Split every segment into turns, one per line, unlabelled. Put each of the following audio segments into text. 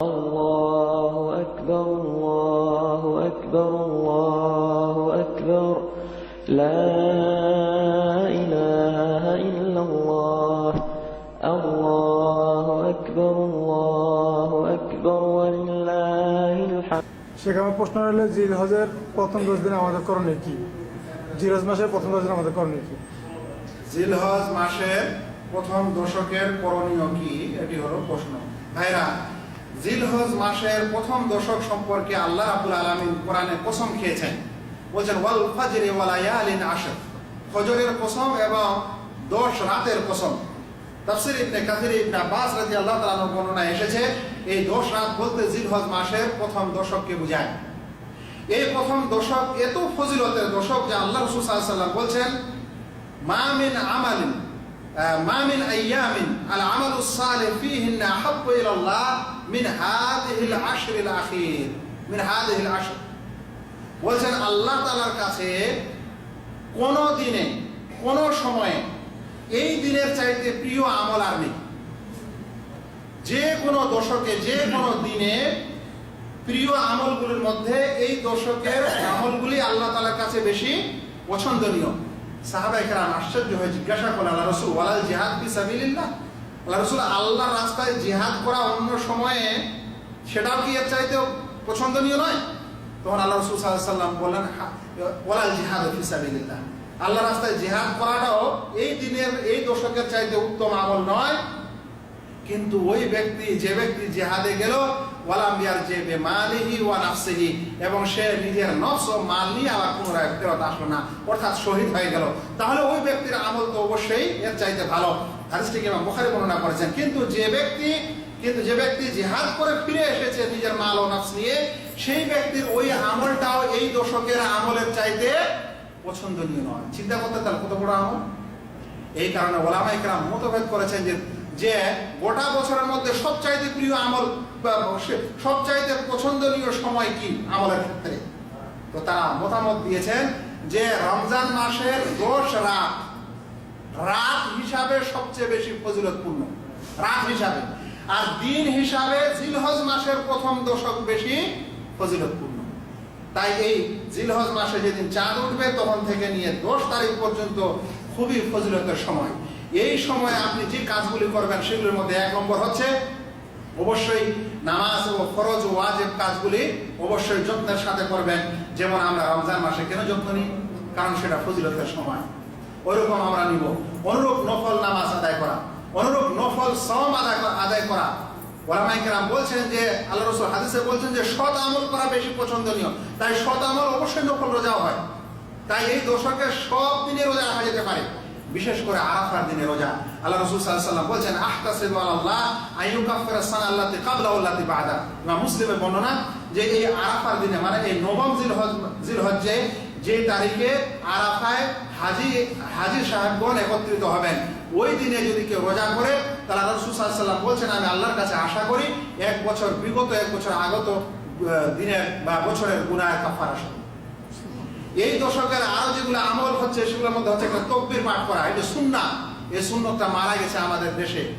الله أكبر الله أكبر الله أكبر لا إله إلا الله الله أكبر الله أكبر ولله الحمد
শেখ আমার প্রশ্ন হলো জিল হজের প্রথম দশ দিন আমাদের করণীয় কি জিরজ মাসের প্রথম দশ দিন আমাদের করণীয় কি
জিলহজ মাসের প্রথম দশকের করণীয় কি এটি হলো প্রশ্ন ভাইরা জিলহজ মাসের প্রথম দশক সম্পর্কে আল্লাহ রাবুল আলমিন কোরআনে কসম খেয়েছেন। বলছেন ওয়াল ফজরে ফজরের কসম এবং দশ রাতের কসম। তাফসির ইবনে কাসির ইবনে আব্বাস এসেছে এই দশ রাত বলতে জিলহজ মাসের প্রথম দশককে বোঝায়। এই প্রথম দশক এত ফজিলতের দশক যে আল্লাহ রসুল বলছেন মা মিন আমালিন আহ, মা মিন আইয়ামিন আল আমালু সালিহ আহাব্বু ইলাল্লাহ মিন হাদিহিল আশরিল আখির মিন হাদিহিল আশর বলছেন আল্লাহ তাআলার কাছে কোন দিনে, কোন সময়ে এই দিনের চাইতে প্রিয় আমল আর নেই। যে কোনো দশকে, যে কোনো দিনে প্রিয় আমলগুলির মধ্যে এই দশকের আমলগুলি আল্লাহ তালার কাছে বেশি পছন্দনীয়। সাহাবাই কেরাম আশ্চর্য হয়ে জিজ্ঞাসা করলেন, আল্লাহ রসুল, ওয়ালাল জিহাদ বি সাবিলিল্লাহ? আল্লাহ রসুল, আল্লাহর রাস্তায় জিহাদ করা অন্য সময়ে সেটাও কি এর চাইতে পছন্দনীয় নয়? তখন আল্লাহ রসুল সাল্লাম বললেন ওলাল জিহাদ ফি আল্লাহ রাস্তায় জিহাদ করাটাও এই দিনের, এই দশকের চাইতে উত্তম আমল নয়। কিন্তু ওই ব্যক্তি, যে ব্যক্তি জেহাদে গেল, ওয়ালাম ইয়ার যে বেমালিহি ওয়া নাফসিহি, এবং সে নিজের নফস ও মাল নিয়ে আবার পুনরায় ফেরত আসলো না, অর্থাৎ শহীদ হয়ে গেল। তাহলে ওই ব্যক্তির আমল তো অবশ্যই এর চাইতে ভালো। হাদিসটি ইমাম বুখারী বর্ণনা করেছেন? কিন্তু যে ব্যক্তি, কিন্তু যে ব্যক্তি জিহাদ করে ফিরে এসেছে নিজের মাল ও নফস নিয়ে, সেই ব্যক্তির ওই আমলটাও এই দশকের আমলের চাইতে পছন্দনীয় নয়। চিন্তা করতে তাহলে কত বড় আমল? এই কারণে ওলামা ইকরাম মতভেদ করেছেন যে যে গোটা বছরের মধ্যে সবচাইতে প্রিয় আমল সবচাইতে পছন্দনীয় সময় কি আমলের ক্ষেত্রে? তো তারা মতামত দিয়েছেন যে রমজান মাসের দশ রাত রাত হিসাবে সবচেয়ে বেশি ফজিলতপূর্ণ। রাত হিসাবে। আর দিন হিসাবে জিলহজ মাসের প্রথম দশক বেশি ফজিলতপূর্ণ। তাই এই জিলহজ মাসে যেদিন চাঁদ উঠবে, তখন থেকে নিয়ে দশ তারিখ পর্যন্ত খুবই ফজিলতের সময়। এই সময় আপনি যে কাজগুলি করবেন সেগুলির মধ্যে এক নম্বর হচ্ছে অবশ্যই নামাজ ও ফরজ ও ওয়াজিব কাজগুলি অবশ্যই যত্নের সাথে করবেন। যেমন আমরা রমজান মাসে কেন যত্ন নিই? কারণ সেটা ফজিলতের সময়। ওইরকম আমরা নিব। অনুরূপ নফল নামাজ আদায় করা। অনুরূপ নফল সম আদায় করা- আদায় করা। ওলামাই কেরাম বলছেন যে, আল্লাহ রসুল হাদিসে বলছেন যে, সৎ আমল করা বেশি পছন্দনীয়। তাই সৎ আমল অবশ্যই নফল রোজাও হয়। তাই এই দশকে সব দিনে রোজা বিশেষ করে আরাফার দিনে রোজা। আল্লাহ রসুল সাল্লাম বলছেন, আহতাসিবু আল্লাহ আইয়ুকাফিরা সানাল্লাতি কাবলা বাদা। ইমাম মুসলিমের বর্ণনা যে এই আরাফার দিনে মানে এই নবম জিলহজ জিলহজ্জে যে তারিখে আরাফায় হাজি হাজি সাহেবগণ একত্রিত হবেন, ওই দিনে যদি কেউ রোজা করে, তাহলে আল্লাহ রসুল সাল্লাম বলছেন, আমি আল্লাহর কাছে আশা করি, এক বছর বিগত, এক বছর আগত দিনের বা বছরের গুনায় কাফার আসে এই দশকের আরও যেগুলো আমল হচ্ছে, সেগুলোর মধ্যে হচ্ছে একটা তকবির পাঠ করা। এটা সুন্না এই সুন্নতটা মারা গেছে আমাদের দেশে।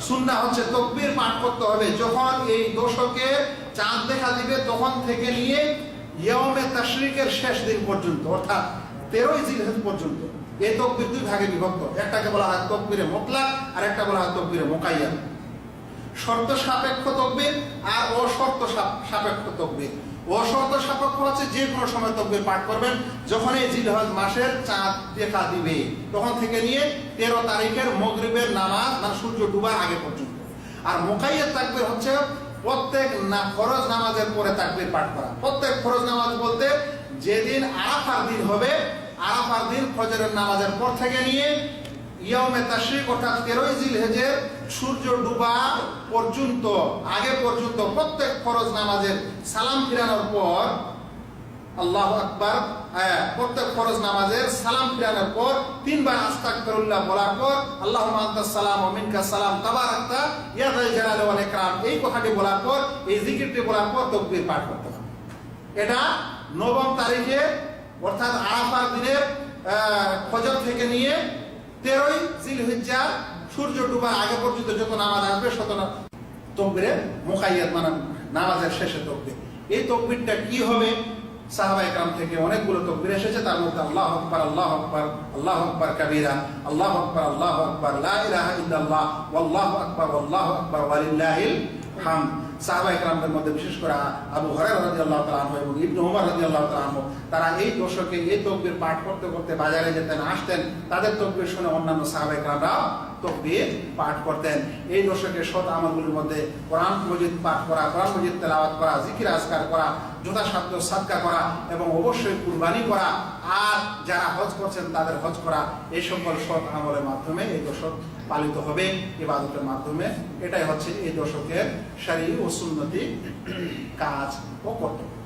সুন্না হচ্ছে তকবির পাঠ করতে হবে। যখন এই দশকে চাঁদ দেখা দিবে, তখন থেকে নিয়ে ইয়মে তাশরিকের শেষ দিন পর্যন্ত, অর্থাৎ তেরোই জিলহজ পর্যন্ত, এই তকবির দুই ভাগে বিভক্ত। একটাকে বলা হয় তকবিরে মোতলাক, আর একটা বলা হয় তকবিরে মোকাইয়া শর্ত সাপেক্ষ তকবির আর অশর্ত সাপ- সাপেক্ষ তকবির। অশর্ত সাপেক্ষ হচ্ছে যে কোনো সময় তকবির পাঠ করবেন। যখন এই জিলহজ মাসের চাঁদ দেখা দিবে, তখন থেকে নিয়ে তেরো তারিখের মগরিবের নামাজ মানে সূর্য ডুবার আগে পর্যন্ত। আর মোকাইয়ের তাকবির হচ্ছে প্রত্যেক না, ফরজ নামাজের পরে তাকবির পাঠ করা। প্রত্যেক ফরজ নামাজ বলতে যেদিন আরাফার দিন হবে, আরাফার দিন ফজরের নামাজের পর থেকে নিয়ে ইয়মে অর্থাৎ সূর্য পর্যন্ত আগে পর্যন্ত প্রত্যেক নামাজের সালাম পর আল্লাহ হ্যাঁ, প্রত্যেক নামাজের সালাম পর তিনবার আনতাস সালাম এই কথাটি বলার পর এই জিকিরটি বলার পর তাকবীর পাঠ করতে হবে। এটা নবম তারিখে অর্থাৎ আরাফার দিনের ফজর থেকে নিয়ে তেরোই জিলহিজ্জা, সূর্য ডুবার আগে পর্যন্ত যত নামাজ আসবে শত তকবিরে মুখাইয়াত মানে নামাজের শেষে তকবির। এই তকবিরটা কি হবে? সাহাবা একরাম থেকে অনেকগুলো তকবির এসেছে, তার মধ্যে আল্লাহ আকবার আল্লাহ আকবার আল্লাহ আকবার কাবীরা, আল্লাহ আকবার আল্লাহ আকবার, লা ইলাহা ইল্লাল্লাহ, ওয়াল্লাহু আকবার ওয়াল্লাহু আকবার, ওয়ালিল্লাহিল হামদ সাহাবা একরামদের মধ্যে, বিশেষ করে আবু হরাইরা রাদিয়াল্লাহু তাআলা আনহু এবং ইবনে ওমর রাদিয়াল্লাহু তাআলা আনহু, তারা এই দশকে এই তকবির পাঠ করতে করতে বাজারে যেতেন, আসতেন, তাদের তকবির শুনে অন্যান্য সাহাবা একরামরাও তকবির পাঠ করতেন। এই দশকে সৎ আমলগুলির মধ্যে কোরআন মজিদ পাঠ করা, কোরআন মজিদ তেলাওয়াত করা, জিকির আজকার করা, যথাসাধ্য সাদকা করা এবং অবশ্যই কুরবানি করা, আর যারা হজ করছেন তাদের হজ করা, এই সকল সৎ আমলের মাধ্যমে এই দশক পালিত হবে, ইবাদতের মাধ্যমে। এটাই হচ্ছে এই দশকের শারীরিক ও সুন্নতি কাজ ও কর্তব্য।